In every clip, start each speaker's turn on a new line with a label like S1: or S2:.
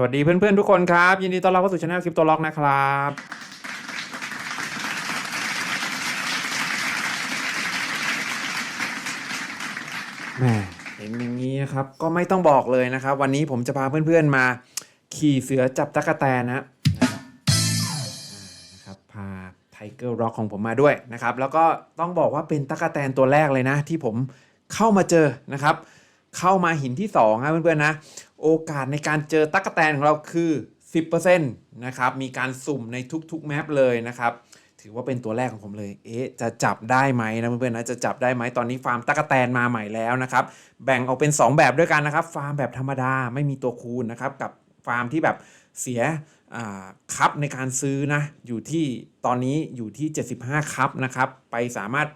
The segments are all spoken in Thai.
S1: สวัสดีเพื่อนๆทุกคนครับ ยินดีต้อนรับเข้าสู่ช anel คลิปตัวล็อกนะครับ แหมเห็นอย่างนี้นะครับ ก็ไม่ต้องบอกเลยนะครับ วันนี้ผมจะพาเพื่อนๆมา ขี่เสือจับตั๊กแตนนะนะครับอ่านะครับพาไทเกอร์ร็อกของผมมาด้วยนะครับ แล้วก็ต้องบอกว่าเป็นตั๊กแตนตัวแรกเลยนะ ที่ผมเข้ามาเจอนะครับ เข้ามาหินที่2ครับเพื่อนๆนะ โอกาสในการเจอตั๊กแตนของเราคือ 10%นะครับ มีการสุ่มในทุกๆแมปเลยนะครับ ถือว่าเป็นตัวแรกของผมเลย เอ๊ะ จะจับได้ไหมนะเพื่อนๆนะ จะจับได้ไหมตอนนี้ฟาร์มตั๊กแตนมาใหม่แล้วนะครับ แบ่งออกเป็น 2 แบบด้วยกันนะครับ ฟาร์มแบบธรรมดาไม่มีตัวคูณนะครับ กับฟาร์มที่แบบเสียอ่าคัพในการซื้อนะ อยู่ที่ตอนนี้อยู่ที่ 75คัพนะครับ ไปสามารถ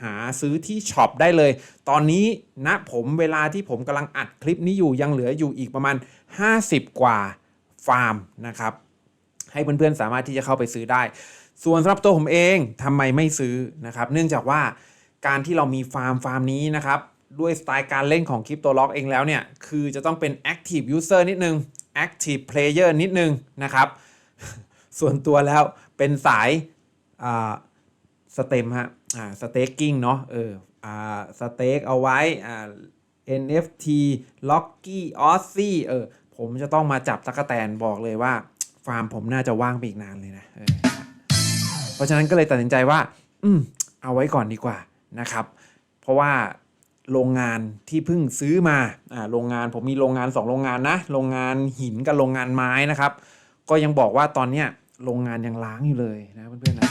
S1: หาซื้อที่ช็อปได้เลย ตอนนี้ณผมเวลาที่ผมกำลังอัดคลิปนี้อยู่ยังเหลืออยู่อีกประมาณ 50 กว่าฟาร์มนะครับ ให้เพื่อนๆสามารถที่จะเข้าไปซื้อได้ ส่วนสำหรับตัวผมเองทำไมไม่ซื้อนะครับ เนื่องจากว่าการที่เรามีฟาร์มฟาร์มนี้นะครับด้วยสไตล์การเล่นของคริปโตล็อกเองแล้วเนี่ย คือจะต้องเป็น Active User นิดนึง Active Player นิดนึงนะครับ ส่วนตัวแล้วเป็นสายสเต็มฮะ อ่าสเต็กกิ้งเนาะเอออ่าสเต็กเอาไว้อ่า NFT Locky Aussie เออผมจะต้องมาจับตะกแตนบอกเลยว่า ฟาร์มผมน่าจะว่างไปอีกนานเลยนะเออเพราะฉะนั้นก็เลยตัดสินใจว่า อืม เอาไว้ก่อนดีกว่านะครับ เพราะว่าโรงงานที่เพิ่งซื้อมาอ่าโรงงานผมมีโรงงาน 2 โรงงานนะ โรงงานหินกับโรงงานไม้นะครับ ก็ยังบอกว่าตอนเนี้ยโรงงานยังล้างอยู่เลยนะเพื่อนๆนะ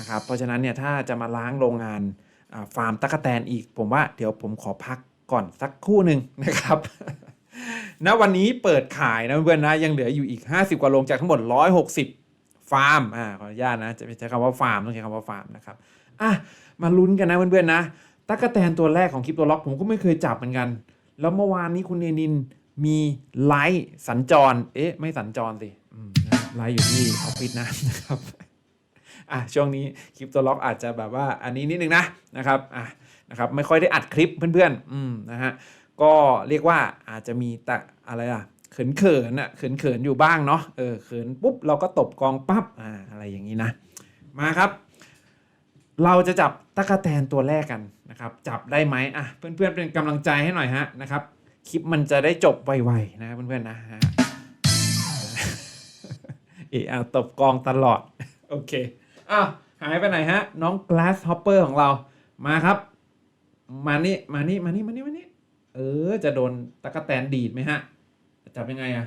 S1: นะครับเพราะฉะนั้นเนี่ยถ้าจะมาล้างโรงงานฟาร์มตะกแตนอีก ผมว่าเดี๋ยวผมขอพักก่อนสักคู่หนึ่งนะครับณวันนี้เปิดขายนะเพื่อนนะยังเหลืออยู่อีก 50 กว่าโรงจากทั้งหมด 160 ฟาร์มอ่าขออนุญาตนะจะใช้คำว่าฟาร์มต้องใช้คำว่าฟาร์มนะครับอะมาลุ้นกันนะเพื่อนๆนะตั๊กแตนตัวแรกของคลิปตัวล็อกผมก็ไม่เคยจับเหมือนกัน แล้วเมื่อวานนี้คุณเนนินมีไลฟ์สัญจร เอ๊ะ ไม่สัญจรสิไลฟ์อยู่ที่ออฟฟิศนะครับ อะช่วงนี้คลิปตัวล็อกอาจจะแบบว่าอันนี้นิดนึงนะนะครับอะนะครับไม่ค่อยได้อัดคลิปเพื่อนๆอืมนะฮะก็เรียกว่าอาจจะมีแต่อะไรอะเขินเขินอะเขินเขินอยู่บ้างเนาะเออเขินปุ๊บเราก็ตบกองปั๊บอ่าอะไรอย่างนี้นะมาครับ เราจะจับตะกแตนตัวแรกกันนะครับจับได้ไหมอะเพื่อนๆเป็นกำลังใจให้หน่อยฮะนะครับคลิปมันจะได้จบไวๆนะเพื่อนๆนะฮะเอออตบกองตลอดโอเค อ้าวหายไปไหนฮะ น้อง Glass Hopper ของเรามาครับ มานี่มานี่มานี่มานี่มานี่เออ จะโดนตะกแตนดีดไหมฮะจับยังไงอะ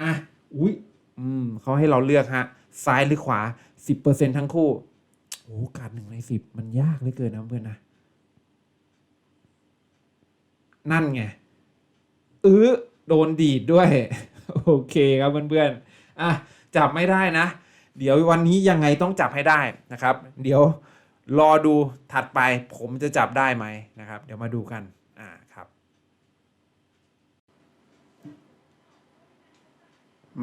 S1: อะอุ้ยอืมเขาให้เราเลือกฮะ ซ้ายหรือขวา 10%ทั้งคู่โอ้การหนึ่งในสิบมันยากเหลือเกินนะเพื่อนนะนั่นไงเออโดนดีดด้วย โอเคครับเพื่อนๆอะจับไม่ได้นะ เดี๋ยววันนี้ยังไงต้องจับให้ได้นะครับ เดี๋ยวรอดูถัดไปผมจะจับได้ไหมนะครับ เดี๋ยวมาดูกันอ่าครับ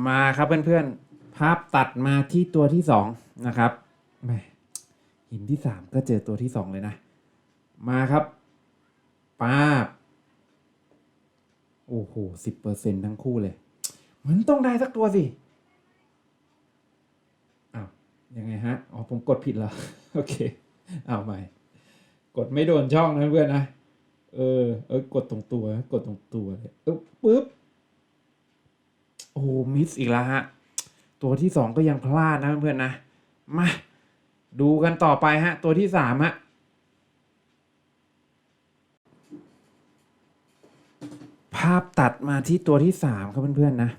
S1: มาครับเพื่อนๆ ภาพตัดมาที่ตัวที่สองนะครับแหมหินที่สามก็เจอตัวที่สองเลยนะ มาครับป้าบโอ้โหสิบเปอร์เซ็นทั้งคู่เลย มันต้องได้สักตัวสิ ยังไงฮะ อ๋อผมกดผิดเหรอ โอเค เอาใหม่ กดไม่โดนช่องนะเพื่อนนะ เออ เออกดตรงตัว กดตรงตัวเลยปึ๊บ โอ้ มิสอีกแล้วฮะ ตัวที่สองก็ยังพลาดนะเพื่อนนะ มา ดูกันต่อไปฮะ ตัวที่สามฮะภาพตัดมาที่ตัวที่สามครับเพื่อนๆนะ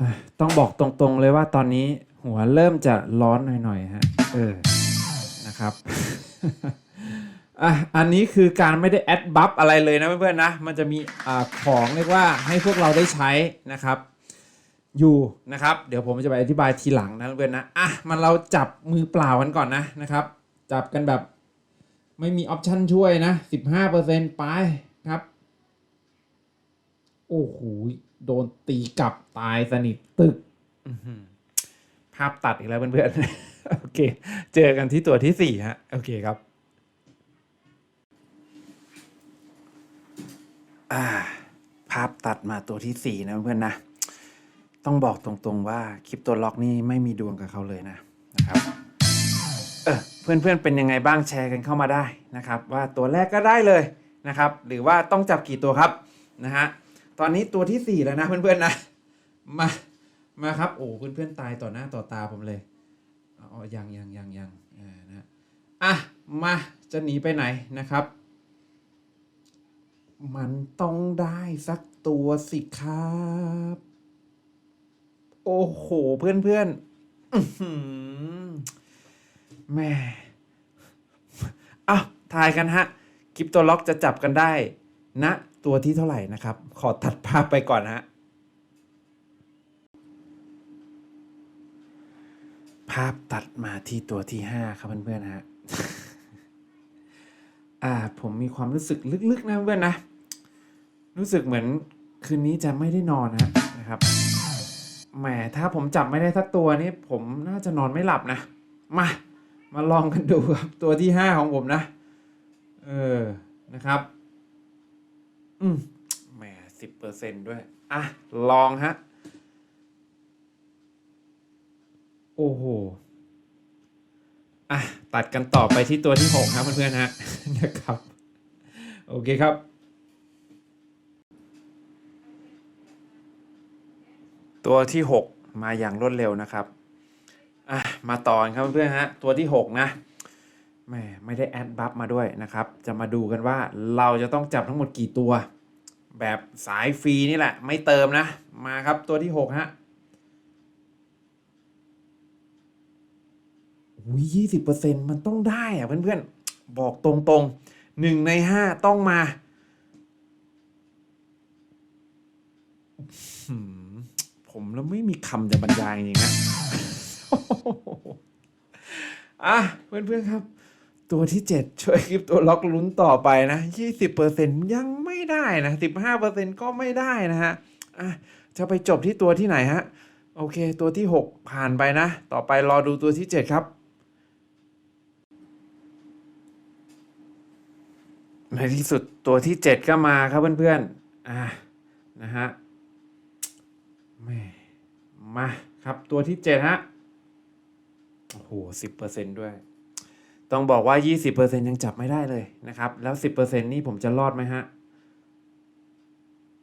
S1: อะต้องบอกตรงๆเลยว่าตอนนี้ หัวเริ่มจะร้อนหน่อยๆฮะเออนะครับอะอันนี้คือการไม่ได้แอดบัฟอะไรเลยนะเพื่อนๆนะ มันจะมีอ่าของเรียกว่าให้พวกเราได้ใช้นะครับ อยู่นะครับ เดี๋ยวผมจะไปอธิบายทีหลังนะเพื่อนๆนะอะมันเราจับมือเปล่ากันก่อนนะนะครับ จับกันแบบไม่มีออปชั่นช่วยนะ15%ไปครับ โอ้โหโดนตีกลับตายสนิทตึก ภาพตัดอีกแล้วเพื่อนๆโอเค เจอกันที่ตัวที่สี่ฮะ โอเคครับาภาพตัดมาตัวที่สี่นะเพื่อนนะ ต้องบอกตรงๆว่าคลิปตัวล็อกนี่ไม่มีดวงกับเขาเลยนะนะครับเออเพื่อนๆเป็นยังไงบ้างแชร์กันเข้ามาได้นะครับ ว่าตัวแรกก็ได้เลยนะครับ หรือว่าต้องจับกี่ตัวครับนะฮะตอนนี้ตัวที่สี่แล้วนะเพื่อนๆนะมา มาครับโอ้เพื่อนๆตายต่อหน้าต่อตาผมเลยอ๋อยังยังยังยังอ่านะอะมาจะหนีไปไหนนะครับ มันต้องได้สักตัวสิครับ โอ้โหเพื่อนๆอื้อหือแม่อ้าวทายกันฮะคลิปตัวล็อกจะจับกันได้ณนะตัวที่เท่าไหร่นะครับ ขอตัดภาพไปก่อนฮะ ภาพตัดมาที่ตัวที่ห้าครับเพื่อนๆฮะอ่าผมมีความรู้สึกลึกๆนะเพื่อนนะ รู้สึกเหมือนคืนนี้จะไม่ได้นอนนะนะครับแหมถ้าผมจับไม่ได้สักตัวนี้ผมน่าจะนอนไม่หลับนะ มา มาลองกันดูครับตัวที่ห้าของผมนะ เออนะครับ อืมแหมสิบเปอร์เซนด้วย อะ ลองฮะ โอ้โหอะตัดกันต่อไปที่ตัวที่หกครับเพื่อนๆฮะนะครับ โอเคครับตัวที่ 6 มาอย่างรวดเร็วนะครับ อะ มาต่อนครับเพื่อนๆฮะ ตัวที่ 6 นะแหมไม่ได้แอดบัฟมาด้วยนะครับ จะมาดูกันว่าเราจะต้องจับทั้งหมดกี่ตัว แบบสายฟรีนี่แหละ ไม่เติมนะ มาครับตัวที่ 6 ฮะ ยยี่สิบเปอร์เซ็นต์มันต้องได้อะเพื่อนๆ บอกตรงๆหนึ่งในห้าต้องมา ผมแล้วไม่มีคำจะบรรยายจริงนะอะเพื่อนๆครับ ตัวที่ 7 ช่วยคลิปตัวล็อกลุ้นต่อไปนะ 20%ยังไม่ได้นะ 15%ก็ไม่ได้นะฮะอะจะไปจบที่ตัวที่ไหนฮะ โอเค ตัวที่ 6 ผ่านไปนะ ต่อไปรอดูตัวที่ 7 ครับ ในที่สุดตัวที่ 7 ก็มาครับเพื่อนๆอะนะฮะมมาครับตัวที่เจ็ดฮะ โอ้โหสิบเปอร์เซนด้วย ต้องบอกว่ายี่สิบเปอร์เซ็นยังจับไม่ได้เลยนะครับ แล้วสิบเปอร์เซ็นนี่ผมจะรอดไหมฮะ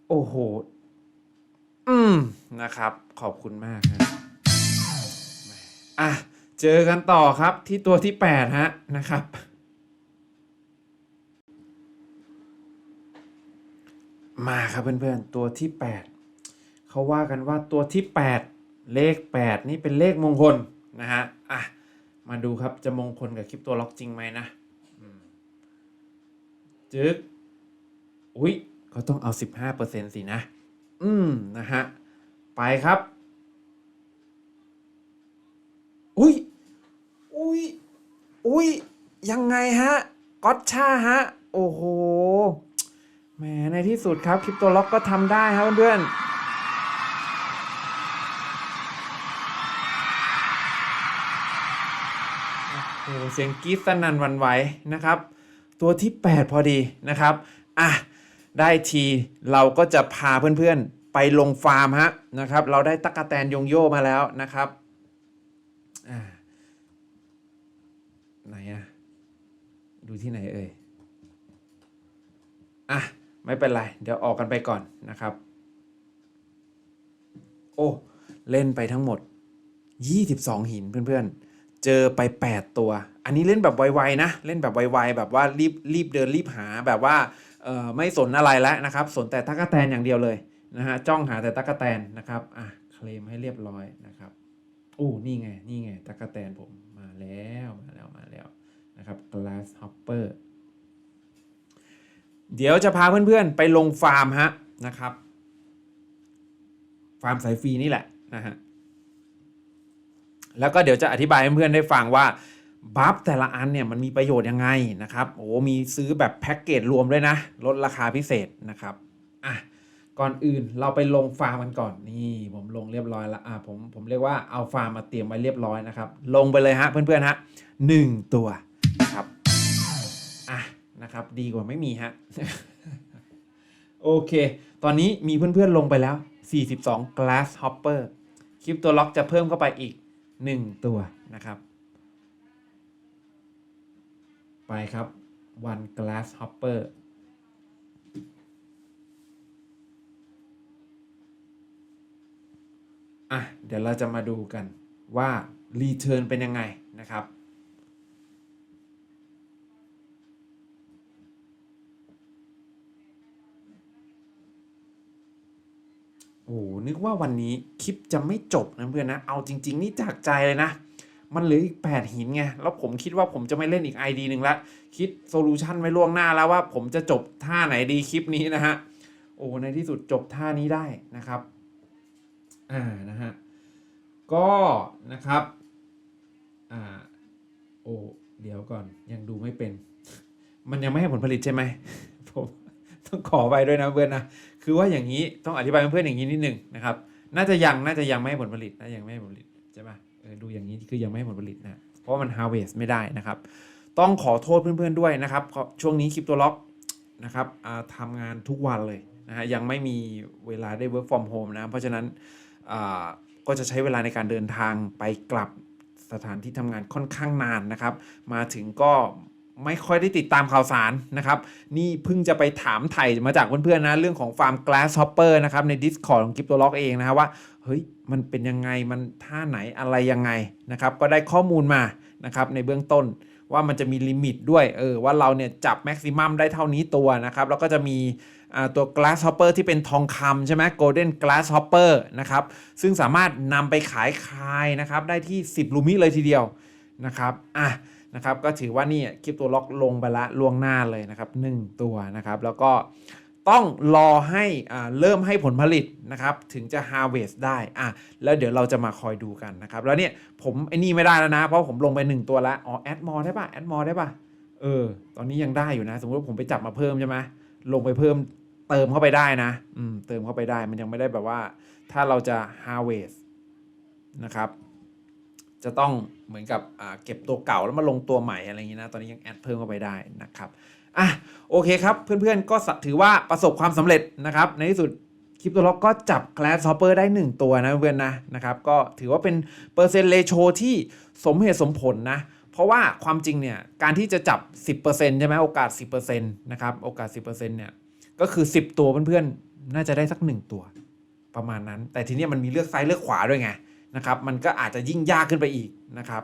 S1: โอ้โห อืม นะครับ ขอบคุณมากฮะอะ เจอกันต่อครับที่ตัวที่แปดฮะนะครับ มาครับเพื่อนๆ ตัวที่แปดเขาว่ากันว่าตัวที่ 8 เลข 8 นี่เป็นเลขมงคลนะฮะ อะ มาดูครับจะมงคลกับคลิปตัวล็อกจริงไหมนะจึ๊กอุ้ยเขาต้องเอา 15%สินะ อืม นะฮะ ไปครับ อุ้ย อุ้ย อุ้ย ยังไงฮะก็อตชาฮะ โอ้โห แหมในที่สุดครับคลิปตัวล็อกก็ทำได้ครับเพื่อนๆโอ้เสียงกรี๊ดสนั่นวันไหวนะครับ ตัวที่ 8 พอดีนะครับ อะ ได้ทีเราก็จะพาเพื่อนๆ ไปลงฟาร์มฮะนะครับ เราได้ตั๊กแตนยงโยมาแล้วนะครับอ่าไหนอะดูที่ไหนเอ่ย ไม่เป็นไร เดี๋ยวออกกันไปก่อนนะครับ โอ้ เล่นไปทั้งหมด 22 หินเพื่อนๆ เจอไป 8 ตัว อันนี้เล่นแบบไวๆนะ เล่นแบบไวๆแบบว่ารีบรีบเดินรีบหาแบบว่าไม่สนอะไรแล้วนะครับ สนแต่ตั๊กแตนอย่างเดียวเลยนะฮะจ้องหาแต่ตั๊กแตนนะครับอะเคลมให้เรียบร้อยนะครับโอ้นี่ไง นี่ไงตั๊กแตนผมมาแล้วมาแล้วมาแล้วนะครับ glass hopper เดี๋ยวจะพาเพื่อนๆไปลงฟาร์มฮะนะครับ ฟาร์มสายฟรีนี่แหละนะฮะแล้วก็เดี๋ยวจะอธิบายให้เพื่อนได้ฟังว่าบัฟแต่ละอันเนี่ยมันมีประโยชน์ยังไงนะครับโอ้มีซื้อแบบแพ็กเกจรวมด้วยนะ ลดราคาพิเศษนะครับอะก่อนอื่นเราไปลงฟาร์มกันก่อนนี่ผมลงเรียบร้อยแล้วอะผมผมเรียกว่าเอาฟาร์มมาเตรียมไว้เรียบร้อยนะครับ ลงไปเลยฮะเพื่อนๆฮะหนึ่งตัวครับ นะครับ ดีกว่าไม่มีฮะ โอเค ตอนนี้มีเพื่อนๆลงไปแล้ว 42 glass hopper คลิปตัวล็อกจะเพิ่มเข้าไปอีก 1 ตัวนะครับ ไปครับ one glass hopper อะ เดี๋ยวเราจะมาดูกันว่า return เป็นยังไงนะครับ โอ้นึกว่าวันนี้คลิปจะไม่จบนะเพื่อนนะ เอาจริง ๆ นี่จากใจเลยนะ มันเหลืออีก 8 หินไง แล้วผมคิดว่าผมจะไม่เล่นอีก ID หนึ่งละ คิดโซลูชันไว้ล่วงหน้าแล้วว่าผมจะจบท่าไหนดีคลิปนี้นะฮะ โอ้ ในที่สุดจบท่านี้ได้นะครับ อ่า นะฮะ ก็นะครับ อ่า โอ้ เดี๋ยวก่อน ยังดูไม่เป็น มันยังไม่ให้ผลผลิตใช่ไหม ผมต้องขอไปด้วยนะเพื่อนนะ คือว่าอย่างนี้ต้องอธิบายเพื่อนๆอย่างนี้นิดหนึ่งนะครับ น่าจะยังน่าจะยังไม่ให้ผลผลิตน่าจะยังไม่ให้ผลผลิตใช่ปะเออดูอย่างนี้คือยังไม่ให้ผลผลิตนะเพราะว่ามัน harvest ไม่ได้นะครับ ต้องขอโทษเพื่อนๆด้วยนะครับช่วงนี้คลิปตัวล็อกนะครับทำงานทุกวันเลยนะฮะยังไม่มีเวลาได้ work from home นะเพราะฉะนั้นก็จะใช้เวลาในการเดินทางไปกลับสถานที่ทำงานค่อนข้างนานนะครับ มาถึงก็ ไม่ค่อยได้ติดตามข่าวสารนะครับ นี่เพิ่งจะไปถามไถ่มาจากเพื่อนๆนะ เรื่องของฟาร์ม glass hopper นะครับ ใน Discord ของ Crypto Lock เองนะครับว่า เฮ้ย มันเป็นยังไงมันท่าไหนอะไรยังไงนะครับ ก็ได้ข้อมูลมานะครับ ในเบื้องต้นว่ามันจะมีลิมิตด้วย เออ ว่าเราเนี่ยจับแม็กซิมัมได้เท่านี้ตัวนะครับ แล้วก็จะมีตัว glass hopper ที่เป็นทองคำใช่ไหม golden glass hopper นะครับ ซึ่งสามารถนำไปขายคายนะครับ ได้ที่ 10 ลูมิเลยทีเดียวนะครับ อะ นะครับก็ถือว่านี่คลิปตัวล็อกลงไปละล่วงหน้าเลยนะครับ1ตัวนะครับ แล้วก็ต้องรอให้อ่าเริ่มให้ผลผลิตนะครับ ถึงจะ harvest ได้อะแล้วเดี๋ยวเราจะมาคอยดูกันนะครับ แล้วเนี่ยผมไอ้นี่ไม่ได้แล้วนะ เพราะผมลงไป 1 ตัวล้วอ๋อแอดมอได้ปะแอดมอได้ปะเออ ตอนนี้ยังได้อยู่นะ สมมติว่าผมไปจับมาเพิ่มใช่ไหมลงไปเพิ่มเติมเข้าไปได้นะ อืม เติมเข้าไปได้มันยังไม่ได้แบบว่า ถ้าเราจะ harvest นะครับ จะต้องเหมือนกับเก็บตัวเก่าแล้วมาลงตัวใหม่อะไรอย่างนี้นะ ตอนนี้ยังแอดเพิ่มเข้าไปได้นะครับอะโอเคครับ เพื่อนๆก็ถือว่าประสบความสำเร็จนะครับ ในที่สุดคลิปตัวล็อกก็จับ Glass Hopper ได้ 1 ตัวนะเพื่อนนะนะครับ ก็ถือว่าเป็นเปอร์เซ็นต์เลโชที่สมเหตุสมผลนะ เพราะว่าความจริงเนี่ย การที่จะจับ 10%ใช่ไหมโอกาส 10%นะครับ โอกาส 10%เนี่ยก็คือ 10 ตัวเพื่อนๆ น่าจะได้สัก 1 ตัวประมาณนั้น แต่ทีเนี้ยมันมีเลือกซ้ายเลือกขวาด้วยไง นะครับมันก็อาจจะยิ่งยากขึ้นไปอีกนะครับ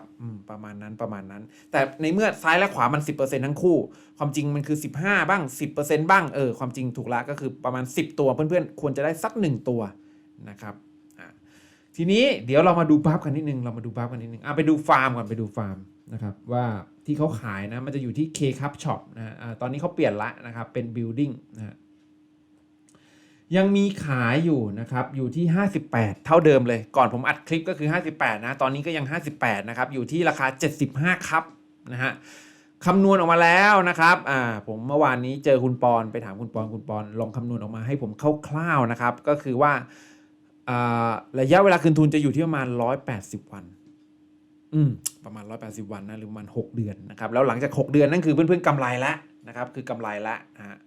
S1: ประมาณนั้นประมาณนั้น แต่ในเมื่อซ้ายและขวามัน 10%ทั้งคู่ ความจริงมันคือ 15 บ้าง 10%บ้างเออความจริงถูกละก็คือประมาณ 10 ตัวเพื่อนๆ ควรจะได้สัก 1 ตัวนะครับทีนี้เดี๋ยวเรามาดูบัฟกันนิดนึงเรามาดูบัฟกันนิดนึงอะไปดูฟาร์มก่อนไปดูฟาร์มนะครับว่าที่เขาขายนะมันจะอยู่ที่ K Cup Shop นะฮะตอนนี้เขาเปลี่ยนละนะครับเป็น Building นะฮะ ยังมีขายอยู่นะครับอยู่ที่ 58 เท่าเดิมเลย ก่อนผมอัดคลิปก็คือ 58 นะ ตอนนี้ก็ยัง 58 นะครับ อยู่ที่ราคา 75 ครับนะฮะคำนวณออกมาแล้วนะครับอ่าผมเมื่อวานนี้เจอคุณปอนไปถามคุณปอนคุณปอนลองคำนวณออกมาให้ผมคร่าวๆนะครับ ก็คือว่าอ่าระยะเวลาคืนทุนจะอยู่ที่ประมาณ 180 วัน อืม ประมาณ 180 วันนะหรือประมาณ 6 เดือนนะครับ แล้วหลังจาก 6 เดือนนั่นคือเพื่อนๆกำไรแล้วนะครับ คือกำไรแล้วนะฮะ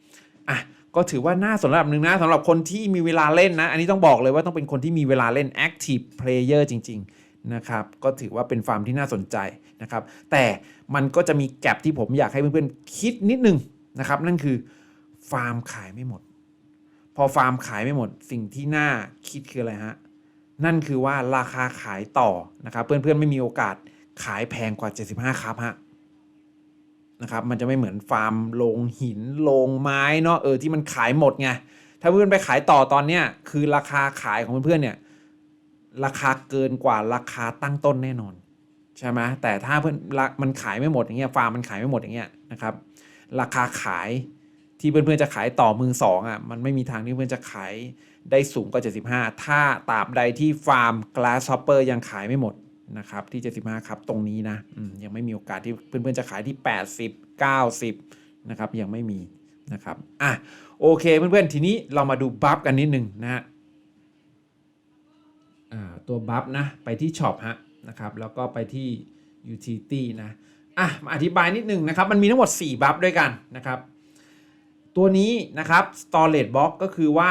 S1: อะ ก็ถือว่าน่าสนระดับหนึ่งนะสำหรับคนที่มีเวลาเล่นนะ อันนี้ต้องบอกเลยว่าต้องเป็นคนที่มีเวลาเล่น active player จริง ๆ นะครับ ก็ถือว่าเป็นฟาร์มที่น่าสนใจนะครับ แต่มันก็จะมีแกลบที่ผมอยากให้เพื่อนๆ คิดนิดนึงนะครับ นั่นคือฟาร์มขายไม่หมด พอฟาร์มขายไม่หมด สิ่งที่น่าคิดคืออะไรฮะ นั่นคือว่าราคาขายต่อนะครับ เพื่อนๆไม่มีโอกาสขายแพงกว่า 75 ครับฮะ นะครับมันจะไม่เหมือนฟาร์มโรงหินโรงไม้เนาะเออที่มันขายหมดไงถ้าเพื่อนไปขายต่อตอนเนี้ยคือราคาขายของเพื่อนเนี่ยราคาเกินกว่าราคาตั้งต้นแน่นอนใช่ไหมแต่ถ้าเพื่อนละมันขายไม่หมดอย่างเงี้ยฟาร์มมันขายไม่หมดอย่างเงี้ยนะครับราคาขายที่เพื่อนๆจะขายต่อมือสองอะมันไม่มีทางที่เพื่อนจะขายได้สูงกว่า75 ถ้าตราบใดที่ฟาร์ม glass hopper ยังขายไม่หมด นะครับที่ 75 ครับตรงนี้นะยังไม่มีโอกาสที่เพื่อนๆจะขายที่ 80 90 นะครับ ยังไม่มีนะครับอะโอเคเพื่อนๆ ทีนี้เรามาดูบัฟกันนิดหนึ่งนะฮะอ่าตัวบัฟนะไปที่ช็อปฮะนะครับแล้วก็ไปที่ utility นะอะมาอธิบายนิดหนึ่งนะครับ มันมีทั้งหมด 4 บัฟด้วยกันนะครับ ตัวนี้นะครับ storage box ก็คือว่า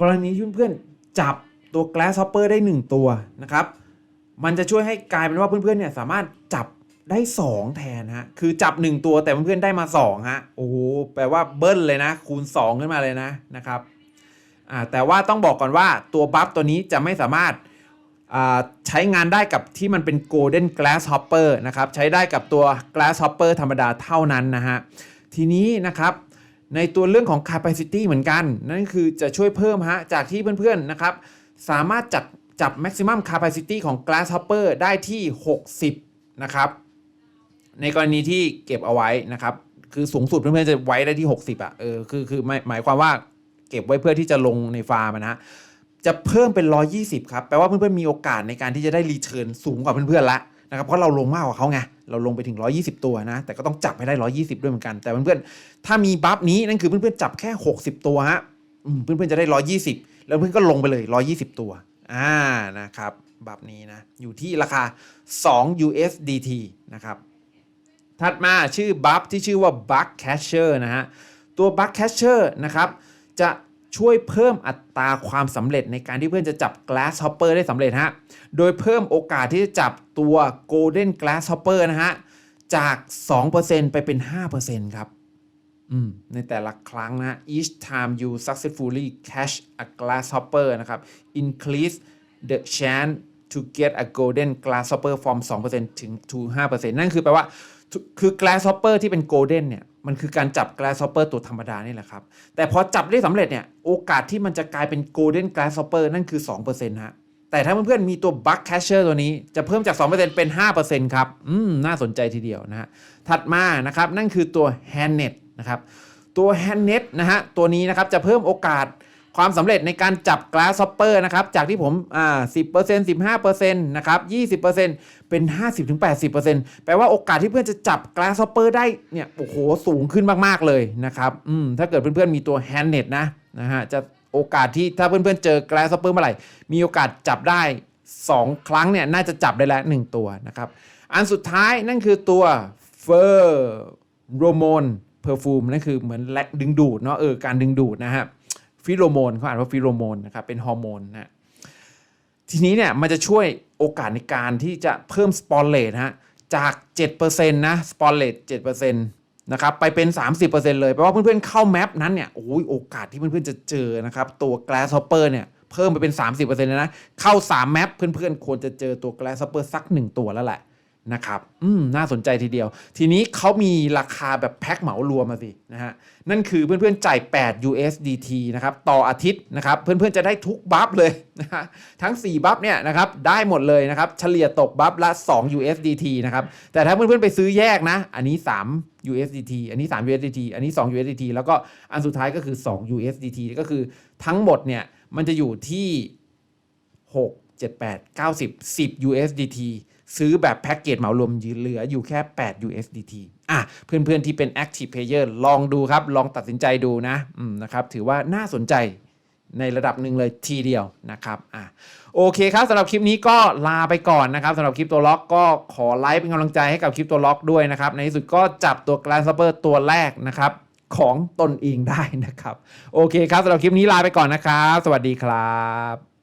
S1: กรณีที่เพื่อนๆจับตัว Grasshopper ได้ 1 ตัวนะครับ มันจะช่วยให้กลายเป็นว่าเพื่อนๆเนี่ยสามารถจับได้ 2 แทนฮะ คือจับ 1 ตัวแต่เพื่อนๆได้มา2ฮะ โอ้โห แปลว่าเบิ้ลเลยนะ คูณ 2 ขึ้นมาเลยนะนะครับ อ่า แต่ว่าต้องบอกก่อนว่าตัวบัฟตัวนี้จะไม่สามารถใช้งานได้กับที่มันเป็น Golden Grasshopper นะครับ ใช้ได้กับตัว Grasshopper ธรรมดาเท่านั้นนะฮะ ทีนี้นะครับในตัวเรื่องของ capacity เหมือนกัน นั่นคือจะช่วยเพิ่มฮะ จากที่เพื่อนๆนะครับ สามารถจับ จับ maximum capacity ของ grasshopper ได้ที่ 60 นะครับ ในกรณีที่เก็บเอาไว้นะครับ คือสูงสุดเพื่อนๆจะไว้ได้ที่ 60 อะ เออ คือ คือหมายหมายความว่าเก็บไว้เพื่อที่จะลงในฟาร์มอะนะจะเพิ่มเป็น 120 ครับ แปลว่าเพื่อนๆมีโอกาสในการที่จะได้รีเทิร์นสูงกว่าเพื่อนๆละนะครับเพราะเราลงมากกว่าเขาไง เราลงไปถึง 120 ตัวนะ แต่ก็ต้องจับให้ได้ 120 ด้วยเหมือนกัน แต่เพื่อนๆ ถ้ามีบัฟนี้นั่นคือเพื่อนๆจับแค่ 60 ตัวฮะเพื่อนๆจะได้ 120 แล้วเพื่อนก็ลงไปเลย 120 ตัว อ่านะครับแบัฟนี้นะ อยู่ที่ราคา 2 USDT นะครับ ถัดมาชื่อบัฟที่ชื่อว่า Bug Catcher นะฮะ ตัว Bug Catcher นะครับ จะช่วยเพิ่มอัตราความสำเร็จในการที่เพื่อนจะจับ Grasshopper ได้สำเร็จฮะ โดยเพิ่มโอกาสที่จะจับตัว Golden Grasshopper นะฮะ จาก 2%ไปเป็น 5%ครับ ในแต่ละครั้งนะ each time you successfully catch a grasshopper นะครับ increase the chance to get a golden grasshopper from 2%ถึง to 5%นั่นคือแปลว่า คือ grasshopper ที่เป็น golden เนี่ย มันคือการจับ grasshopper ตัวธรรมดานี่แหละครับ แต่พอจับได้สำเร็จเนี่ย โอกาสที่มันจะกลายเป็น golden grasshopper นั่นคือ 2%ฮะ แต่ถ้าเพื่อนๆมีตัว bug catcher ตัวนี้ จะเพิ่มจาก 2%เป็น 5%ครับ อืม น่าสนใจทีเดียวนะฮะ ถัดมานะครับ นั่นคือตัว handnet นะครับ ตัว handnet นะฮะตัวนี้นะครับจะเพิ่มโอกาสความสำเร็จในการจับ grasshopper นะครับจากที่ผมอ่า10% 15%นะครับ20%เป็น50-80%แปลว่าโอกาสที่เพื่อนจะจับ grasshopper ได้เนี่ยโอ้โหสูงขึ้นมากๆเลยนะครับอืมถ้าเกิดเพื่อนๆมีตัว handnet นะนะฮะจะโอกาสที่ถ้าเพื่อนๆเจอ grasshopper เมื่อไหร่มีโอกาสจับได้ 2 ครั้งเนี่ยน่าจะจับได้แล้ว 1 ตัวนะครับ อันสุดท้ายนั่นคือตัว fur romone perfume นั่ เพอร์ฟูมนั่นคือเหมือนแลดึงดูดเนาะเออการดึงดูดนะฮะฟิโรโมนเขาอ่านว่าฟิโรโมนนะครับเป็นฮอร์โมนนะทีนี้เนี่ยมันจะช่วยโอกาสในการที่จะเพิ่มสปอร์เลตฮะจาก 7%นะสปอร์เลต7%นะครับไปเป็น 30%เลยแปลว่าเพื่อนๆเข้าแมปนั้นเนี่ยโอ้ยโอกาสที่เพื่อนๆจะเจอนะครับตัว Grasshopper เนี่ยเพิ่มไปเป็น 30%เลยนะเข้า 3 แมปเพื่อนๆ ควรจะเจอตัว Grasshopper สัก 1 ตัวแล้วแหละ นะครับ อืม น่าสนใจทีเดียว ทีนี้เขามีราคาแบบแพ็คเหมารวมมาสินะฮะ นั่นคือเพื่อนๆจ่าย 8 USDT นะครับ ต่ออาทิตย์นะครับ เพื่อนๆจะได้ทุกบัฟเลยนะฮะ ทั้ง 4 บัฟเนี่ยนะครับ ได้หมดเลยนะครับ เฉลี่ยตกบัฟละ 2 USDT นะครับ แต่ถ้าเพื่อนๆไปซื้อแยกนะ อันนี้ 3 USDT อันนี้ 3 USDT อันนี้ 2 USDT แล้วก็อันสุดท้ายก็คือ 2 USDT ก็คือทั้งหมดเนี่ย มันจะอยู่ที่ 6 7 8 90 10 USDT ซื้อแบบแพ็กเกจเหมารวมยืนเหลืออยู่แค่ 8 USDT อะเพื่อนๆที่เป็น Active Player ลองดูครับ ลองตัดสินใจดูนะอืมนะครับถือว่าน่าสนใจในระดับหนึ่งเลยทีเดียวนะครับอะโอเคครับสำหรับคลิปนี้ก็ลาไปก่อนนะครับสำหรับคลิปตัวล็อกก็ขอไลค์เป็นกำลังใจให้กับคลิปตัวล็อกด้วยนะครับ ในที่สุดก็จับตัว Grasshopper ตัวแรกนะครับ ของตนเองได้นะครับ โอเคครับสำหรับคลิปนี้ลาไปก่อนนะครับ สวัสดีครับ